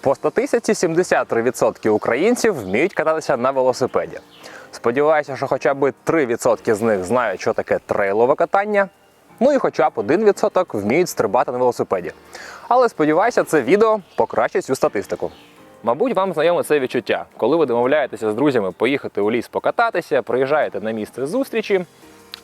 По статистиці 73% українців вміють кататися на велосипеді. Сподіваюся, що хоча б 3% з них знають, що таке трейлове катання. Ну і хоча б 1% вміють стрибати на велосипеді. Але сподіваюся, це відео покращить цю статистику. Мабуть, вам знайоме це відчуття, коли ви домовляєтеся з друзями поїхати у ліс покататися, приїжджаєте на місце зустрічі,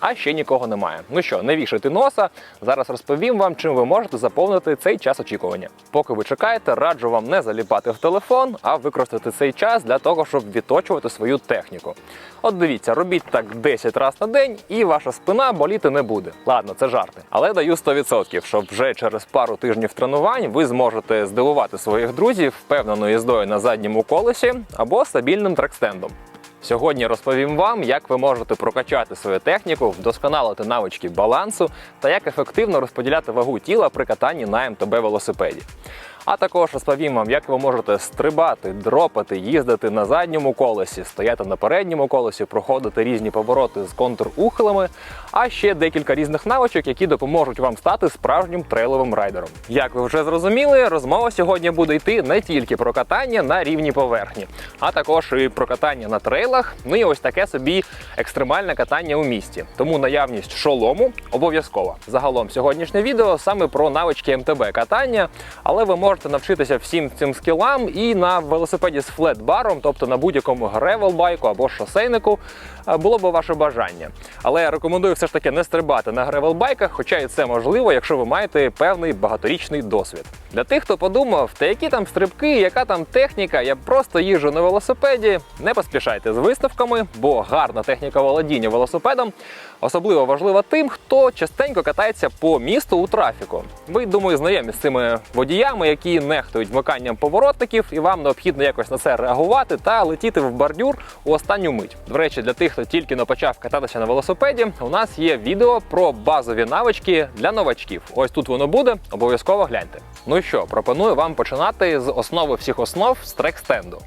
а ще нікого немає. Ну що, не вішайте носа. Зараз розповім вам, чим ви можете заповнити цей час очікування. Поки ви чекаєте, раджу вам не заліпати в телефон, а використати цей час для того, щоб відточувати свою техніку. От дивіться, робіть так 10 разів на день, і ваша спина боліти не буде. Ладно, це жарти. Але даю 100%, щоб вже через пару тижнів тренувань ви зможете здивувати своїх друзів впевненою їздою на задньому колесі або стабільним трекстендом. Сьогодні розповім вам, як ви можете прокачати свою техніку, вдосконалити навички балансу та як ефективно розподіляти вагу тіла при катанні на МТБ велосипеді. А також розповім вам, як ви можете стрибати, дропати, їздити на задньому колесі, стояти на передньому колесі, проходити різні повороти з контур-ухилами, а ще декілька різних навичок, які допоможуть вам стати справжнім трейловим райдером. Як ви вже зрозуміли, розмова сьогодні буде йти не тільки про катання на рівній поверхні, а також і про катання на трейлах. Ну і ось таке собі екстремальне катання у місті. Тому наявність шолому обов'язкова. Загалом сьогоднішнє відео саме про навички МТБ катання, але ви можете навчитися всім цим скілам і на велосипеді з флет-баром, тобто на будь-якому гревел-байку або шосейнику, е, було б ваше бажання. Але я рекомендую все ж таки не стрибати на гревел-байках, хоча і це можливо, якщо ви маєте певний багаторічний досвід. Для тих, хто подумав, та які там стрибки, яка там техніка, я просто їжджу на велосипеді. Не поспішайте з виставками, бо гарна техніка володіння велосипедом особливо важлива тим, хто частенько катається по місту у трафіку. Ви, думаю, знайомі з цими водіями, які нехтують вмиканням поворотників, і вам необхідно якось на це реагувати та летіти в бордюр у останню мить. До речі, для тих, хто тільки но почав кататися на велосипеді, у нас є відео про базові навички для новачків. Ось тут воно буде, обов'язково гляньте. Ну що, пропоную вам починати з основи всіх основ з трек-стенду.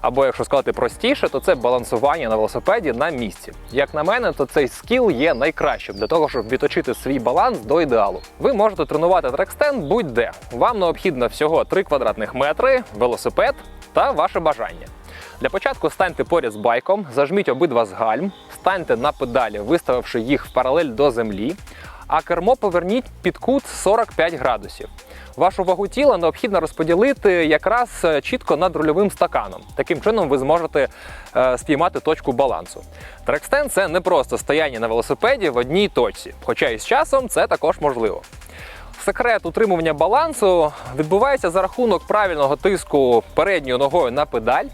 Або, якщо сказати простіше, то це балансування на велосипеді на місці. Як на мене, то цей скіл є найкращим для того, щоб відточити свій баланс до ідеалу. Ви можете тренувати трекстенд будь-де. Вам необхідно всього 3 квадратних метри, велосипед та ваше бажання. Для початку станьте поряд з байком, зажміть обидва з гальм, станьте на педалі, виставивши їх в паралель до землі, а кермо поверніть під кут 45 градусів. Вашу вагу тіла необхідно розподілити якраз е, чітко над рульовим стаканом. Таким чином ви зможете е, спіймати точку балансу. Трекстен це не просто стояння на велосипеді в одній точці, хоча і з часом це також можливо. Секрет утримування балансу відбувається за рахунок правильного тиску передньою ногою на педаль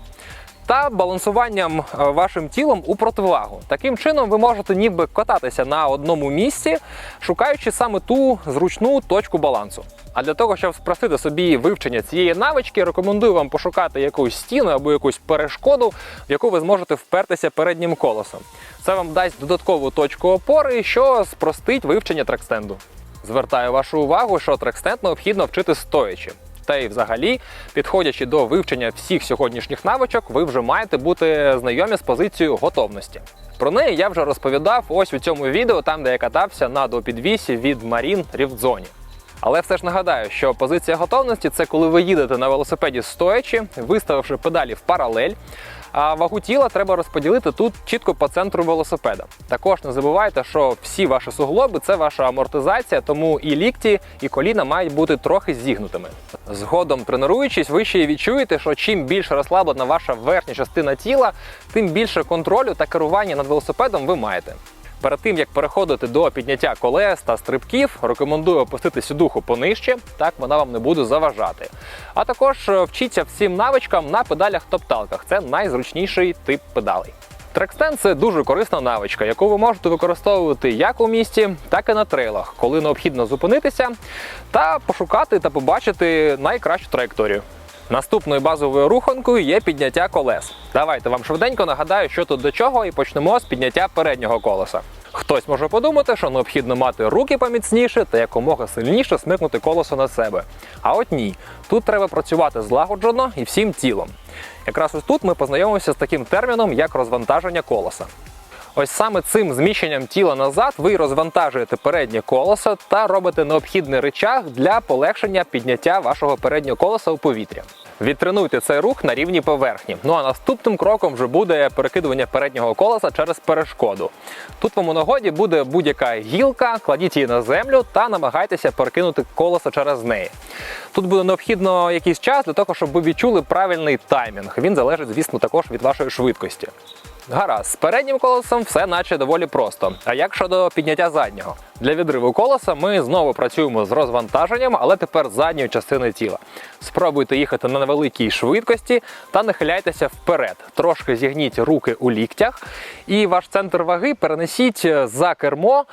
та балансуванням е, вашим тілом у противагу. Таким чином ви можете ніби кататися на одному місці, шукаючи саме ту зручну точку балансу. А для того, щоб спростити собі вивчення цієї навички, рекомендую вам пошукати якусь стіну або якусь перешкоду, в яку ви зможете впертися переднім колесом. Це вам дасть додаткову точку опори, що спростить вивчення трекстенду. Звертаю вашу увагу, що трекстенд необхідно вчити стоячи. Та й взагалі, підходячи до вивчення всіх сьогоднішніх навичок, ви вже маєте бути знайомі з позицією готовності. Про неї я вже розповідав ось у цьому відео, там де я катався на допідвісі від Marine Рівдзоні. Але все ж нагадаю, що позиція готовності це коли ви їдете на велосипеді стоячи, виставивши педалі в паралель. А вагу тіла треба розподілити тут чітко по центру велосипеда. Також не забувайте, що всі ваші суглоби це ваша амортизація, тому і лікті, і коліна мають бути трохи зігнутими. Згодом тренуючись, ви ще й відчуєте, що чим більше розслаблена ваша верхня частина тіла, тим більше контролю та керування над велосипедом ви маєте. Перед тим як переходити до підняття колес та стрибків, рекомендую опустити сідуху понижче, так вона вам не буде заважати. А також е, вчіться всім навичкам на педалях-топталках. Це найзручніший тип педалей. Трекстен це дуже корисна навичка, яку ви можете використовувати як у місті, так і на трейлах, коли необхідно зупинитися та пошукати та побачити найкращу траєкторію. Наступною базовою руханкою є підняття колес. Давайте вам швиденько нагадаю, що тут до чого, і почнемо з підняття переднього колеса. Хтось може подумати, що необхідно мати руки поміцніше та якомога сильніше смикнути колесо на себе. А от ні, тут треба працювати злагоджено і всім тілом. Якраз ось тут ми познайомимося з таким терміном, як розвантаження колеса. Ось саме цим зміщенням тіла назад ви розвантажуєте переднє колесо та робите необхідний рычаг для полегшення підняття вашого переднього колеса у повітря. Відтренуйте цей рух на рівні поверхні. Ну а наступним кроком вже буде перекидування переднього колеса через перешкоду. Тут вам у нагоді буде будь-яка гілка, кладіть її на землю та намагайтеся перекинути колесо через неї. Тут буде необхідно якийсь час для того, щоб ви відчули правильний таймінг. Він залежить, звісно, також від вашої швидкості. Гаразд, з переднім колесом все наче доволі просто. А як щодо підняття заднього? Для відриву колеса ми знову працюємо з розвантаженням, але тепер задньої частини тіла. Спробуйте їхати на невеликій швидкості та нахиляйтеся вперед. Трошки зігніть руки у ліктях, і ваш центр ваги перенесіть за кермо.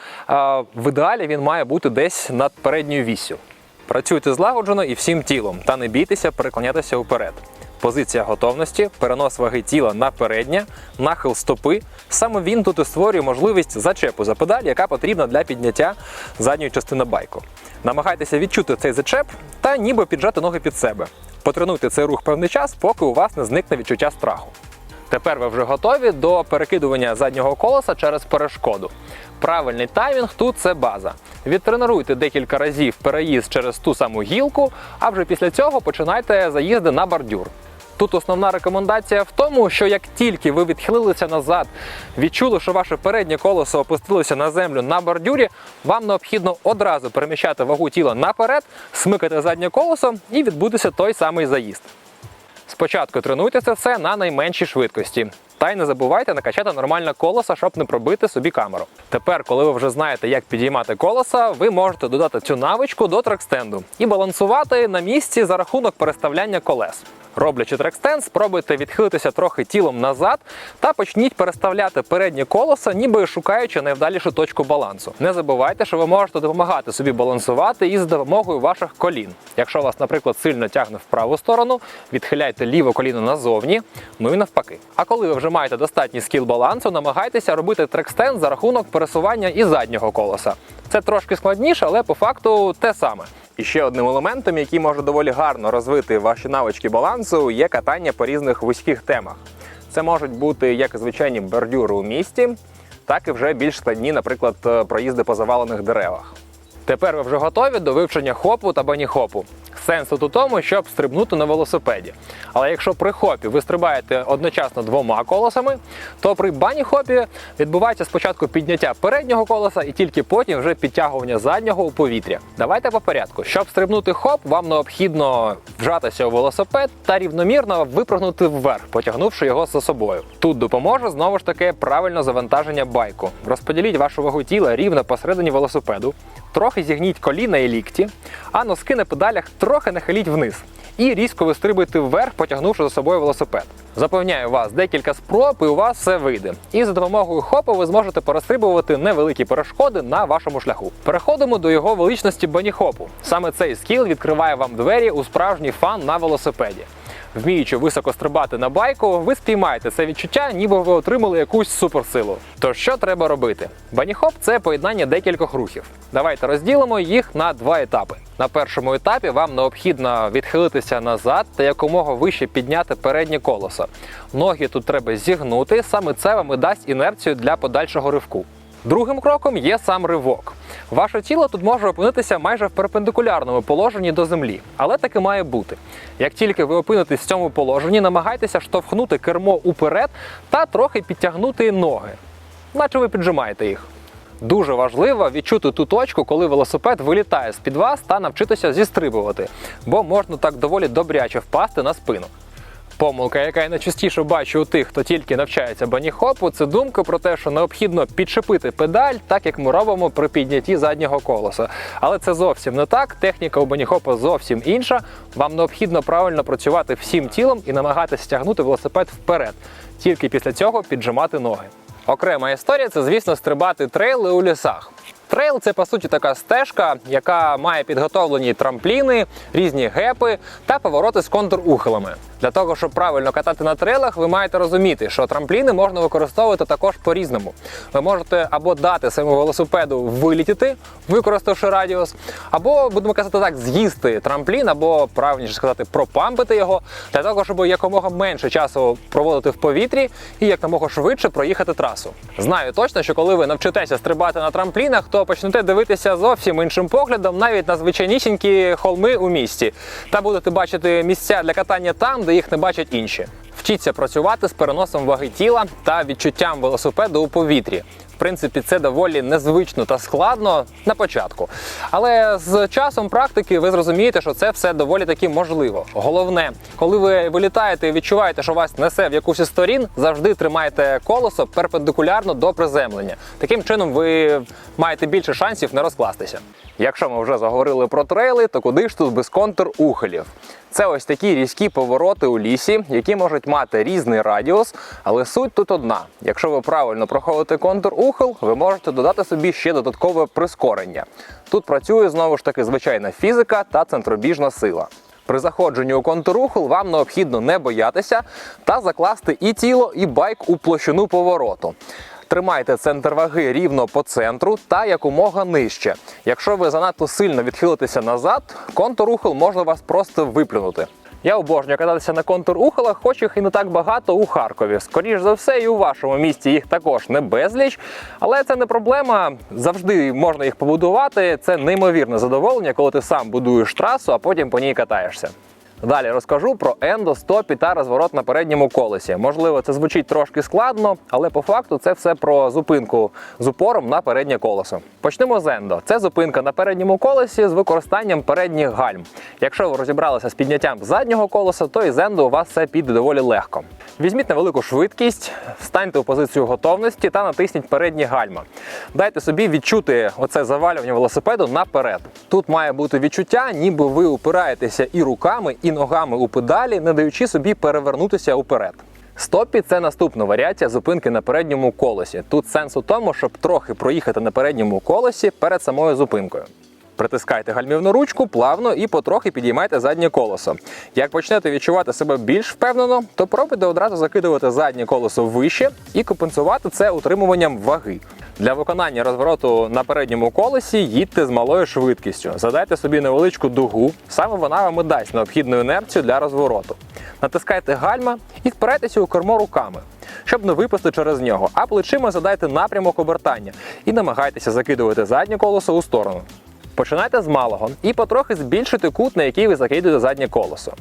В ідеалі він має бути десь над передньою вісю. Працюйте злагоджено і всім тілом, та не бійтеся переклонятися вперед. Позиція готовності, перенос ваги тіла на переднє, нахил стопи. Саме він тут і створює можливість зачепу за педаль, яка потрібна для підняття задньої частини байку. Намагайтеся відчути цей зачеп та ніби піджати ноги під себе. Потренуйте цей рух певний час, поки у вас не зникне відчуття страху. Тепер ви вже готові до перекидування заднього колеса через перешкоду. Правильний таймінг тут це база. Відтренуйте декілька разів переїзд через ту саму гілку, а вже після цього починайте заїзди на бордюр. Тут основна рекомендація в тому, що як тільки ви відхилилися назад, відчули, що ваше переднє колесо опустилося на землю на бордюрі, вам необхідно одразу переміщати вагу тіла наперед, смикати заднє колесо і відбудеться той самий заїзд. Спочатку тренуйте це все на найменшій швидкості. Та й не забувайте накачати нормальне колесо, щоб не пробити собі камеру. Тепер, коли ви вже знаєте, як підіймати колеса, ви можете додати цю навичку до трекстенду і балансувати на місці за рахунок переставляння колес. Роблячи трекстенд, спробуйте відхилитися трохи тілом назад та почніть переставляти переднє колесо, ніби шукаючи найвдалішу точку балансу. Не забувайте, що ви можете допомагати собі балансувати із допомогою ваших колін. Якщо вас, наприклад, сильно тягне в праву сторону, відхиляйте ліве коліно назовні, ну і навпаки. А коли ви вже маєте достатній скіл балансу, намагайтеся робити трекстенд за рахунок пересування і заднього колеса. Це трошки складніше, але по факту те саме. І ще одним елементом, який може доволі гарно розвити ваші навички балансу, є катання по різних вузьких темах. Це можуть бути як звичайні бордюри у місті, так і вже більш складні, наприклад, е, проїзди по завалених деревах. Тепер ви вже готові до вивчення хопу та баніхопу. Сенс тут у тому, щоб стрибнути на велосипеді. Але якщо при хопі ви стрибаєте одночасно двома колесами, то при баніхопі відбувається спочатку підняття переднього колеса і тільки потім вже підтягування заднього у повітря. Давайте по порядку. Щоб стрибнути хоп, вам необхідно вжатися у велосипед та рівномірно випрыгнути вверх, потягнувши його за собою. Тут допоможе знову ж таки правильне завантаження байку. Розподіліть вашу вагу тіла рівно посередині велосипеду, трохи зігніть коліна і лікті, а носки на педалях трохи нахиліть вниз. І різко вистрибуйте вверх, потягнувши за собою велосипед. Запевняю вас, декілька спроб, і у вас все вийде. І за допомогою хопу ви зможете перестрибувати невеликі перешкоди на вашому шляху. Переходимо до його величності баніхопу. Саме цей скіл відкриває вам двері у справжній фан на велосипеді. Вміючи високо стрибати на байку, ви спіймаєте це відчуття, ніби ви отримали якусь суперсилу. Тож що треба робити? Баніхоп це поєднання декількох рухів. Давайте розділимо їх на два етапи. На першому етапі вам необхідно відхилитися назад та якомога вище підняти переднє колесо. Ноги тут треба зігнути, саме це вам і дасть інерцію для подальшого ривку. Другим кроком є сам ривок. Ваше тіло тут може опинитися майже в перпендикулярному положенні до землі, але таки має бути. Як тільки ви опинитесь в цьому положенні, намагайтеся штовхнути кермо уперед та трохи підтягнути ноги, наче ви піджимаєте їх. Дуже важливо відчути ту точку, коли велосипед вилітає з-під вас та навчитися зістрибувати, бо можна так доволі добряче впасти на спину. Помилка, яка я найчастіше бачу у тих, хто тільки навчається баніхопу, це думка про те, що необхідно підшипити педаль, так як ми робимо при піднятті заднього колеса. Але це зовсім не так. Техніка у баніхопа зовсім інша. Вам необхідно правильно працювати всім тілом і намагатися тягнути велосипед вперед. Тільки після цього піджимати ноги. Окрема історія це, звісно, стрибати трейли у лісах. Трейл це по суті така стежка, яка має підготовлені трампліни, різні гепи та повороти з контур-ухилами. Для того, щоб правильно катати на трейлах, ви маєте розуміти, що трампліни можна використовувати також по-різному. Ви можете або дати своєму велосипеду вилітіти, використавши радіус, або, будемо казати так, з'їсти трамплін, або правильніше сказати, пропампити його, для того, щоб якомога менше часу проводити в повітрі і якомога швидше проїхати трасу. Знаю точно, що коли ви навчитеся стрибати на трамплінах, то то почнете дивитися зовсім іншим поглядом, навіть на звичайнісінькі холми у місті, та будете бачити місця для катання там, де їх не бачать інші. Вчіться працювати з переносом ваги тіла та відчуттям велосипеду у повітрі. Принципі, це доволі незвично та складно на початку. Але з часом практики ви зрозумієте, що це все доволі таки можливо. Головне, коли ви вилітаєте і відчуваєте, що вас несе в якусь із сторін, завжди тримайте колесо перпендикулярно до приземлення. Таким чином ви маєте більше шансів не розкластися. Якщо ми вже заговорили про трейли, то куди ж тут без контр-ухилів? Це ось такі різкі повороти у лісі, які можуть мати різний радіус, але суть тут одна: якщо ви правильно проходите контур-ухил, ви можете додати собі ще додаткове прискорення. Тут працює знову ж таки звичайна фізика та центробіжна сила. При заходженні у контурухол вам необхідно не боятися та закласти і тіло, і байк у площину повороту. Тримайте центр ваги рівно по центру та якомога нижче. Якщо ви занадто сильно відхилитеся назад, контур-ухил можна вас просто виплюнути. Я обожнюю кататися на контур-ухилах, хоч їх і не так багато у Харкові. Скоріш за все, і у вашому місті їх також не безліч. Але це не проблема. Завжди можна їх побудувати. Це неймовірне задоволення, коли ти сам будуєш трасу, а потім по ній катаєшся. Далі розкажу про ендо, стопі та розворот на передньому колесі. Можливо, це звучить трошки складно, але по факту це все про зупинку з упором на переднє колесо. Почнемо з ендо. Це зупинка на передньому колесі з використанням передніх гальм. Якщо ви розібралися з підняттям заднього колеса, то із ендо у вас все піде доволі легко. Візьміть невелику швидкість, встаньте у позицію готовності та натисніть передні гальма. Дайте собі відчути оце завалювання велосипеду наперед. Тут має бути відчуття, ніби ви упираєтеся і руками, і ногами у педалі, не даючи собі перевернутися уперед. Стопі це наступна варіація зупинки на передньому колесі. Тут сенс у тому, щоб трохи проїхати на передньому колесі перед самою зупинкою. Притискайте гальмівну ручку плавно і потрохи підіймайте заднє колесо. Як почнете відчувати себе більш впевнено, то пробуйте одразу закидувати заднє колесо вище і компенсувати це утримуванням ваги. Для виконання розвороту на передньому колесі їдьте з малою швидкістю. Задайте собі невеличку дугу, саме вона вам і дасть необхідну інерцію для розвороту. Натискайте гальма і впирайтеся у кермо руками, щоб не випасти через нього, а плечима задайте напрямок обертання і намагайтеся закидувати заднє колесо у сторону. Починайте з малого і потрохи збільшуйте кут, на який ви закидуєте заднє колесо.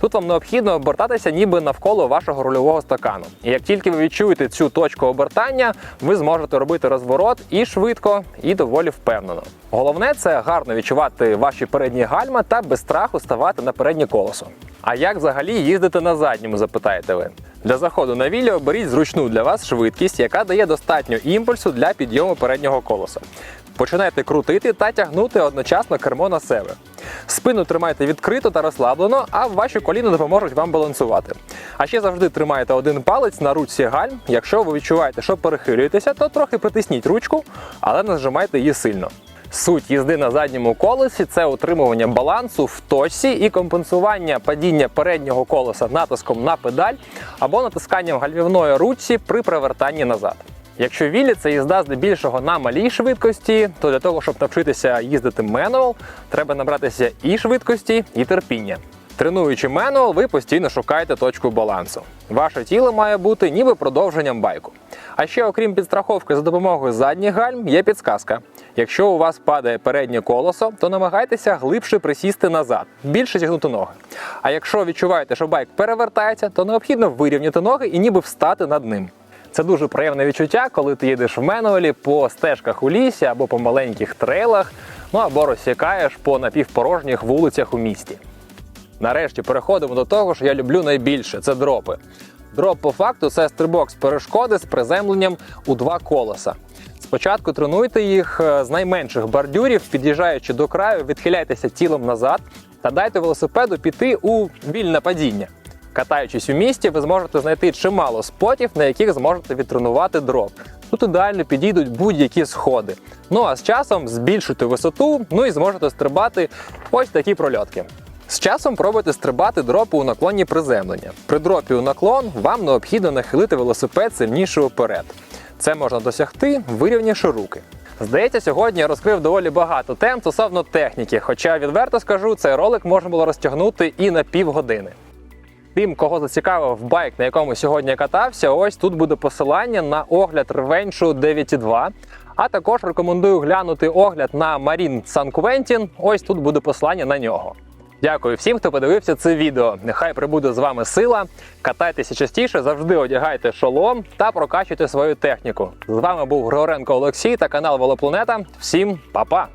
Тут вам необхідно обертатися ніби навколо вашого рульового стакану. І як тільки ви відчуєте цю точку обертання, ви зможете робити розворот і швидко, і доволі впевнено. Головне це гарно відчувати ваші передні гальма та без страху ставати на переднє колесо. А як взагалі їздити на задньому, запитаєте ви? Для заходу на вілі оберіть зручну для вас швидкість, яка дає достатньо імпульсу для підйому переднього колеса. Починайте крутити та тягнути одночасно кермо на себе. Спину тримайте відкрито та розслаблено, а ваші коліна допоможуть вам балансувати. А ще завжди тримайте один палець на ручці гальм. Якщо ви відчуваєте, що перехилюєтеся, то трохи притисніть ручку, але не зжимайте її сильно. Суть їзди на задньому колесі це утримування балансу в точці і компенсування падіння переднього колеса натиском на педаль або натисканням гальмівної ручці при привертанні назад. Якщо вілі це їзда здебільшого на малій швидкості, то для того, щоб навчитися їздити менуал, треба набратися і швидкості, і терпіння. Тренуючи менуал, ви постійно шукаєте точку балансу. Ваше тіло має бути ніби продовженням байку. А ще, окрім підстраховки за допомогою задніх гальм, є підсказка. Якщо у вас падає переднє колесо, то намагайтеся глибше присісти назад, більше зігнути ноги. А якщо відчуваєте, що байк перевертається, то необхідно вирівняти ноги і ніби встати над ним. Це дуже приємне відчуття, коли ти їдеш в менуалі по стежках у лісі або по маленьких трейлах, ну або розсікаєш по напівпорожніх вулицях у місті. Нарешті переходимо до того, що я люблю найбільше це дропи. Дроп по факту це стрибок з перешкоди з приземленням у два колеса. Спочатку тренуйте їх е, з найменших бордюрів, під'їжджаючи до краю, відхиляйтеся тілом назад та дайте велосипеду піти у вільне падіння. Катаючись у місті, ви зможете знайти чимало спотів, на яких зможете відтренувати дроп. Тут ідеально підійдуть будь-які сходи. Ну а з часом збільшуйте висоту, ну і зможете стрибати ось такі прольотки. З часом пробуйте стрибати дропи у наклонні приземлення. При дропі у наклон вам необхідно нахилити велосипед сильніше вперед. Це можна досягти, вирівнявши руки. Здається, сьогодні я розкрив доволі багато тем стосовно техніки, хоча відверто скажу, цей ролик можна було розтягнути і на півгодини. Тим, кого зацікавив байк, на якому сьогодні катався, ось тут буде посилання на огляд ревеншу 9.2. А також рекомендую глянути огляд на Marine San Quentin. Ось тут буде послання на нього. Дякую всім, хто подивився це відео. Нехай прибуде з вами сила. Катайтеся частіше, завжди одягайте шолом та прокачуйте свою техніку. З вами був Григоренко Олексій та канал Велопланета. Всім па-па!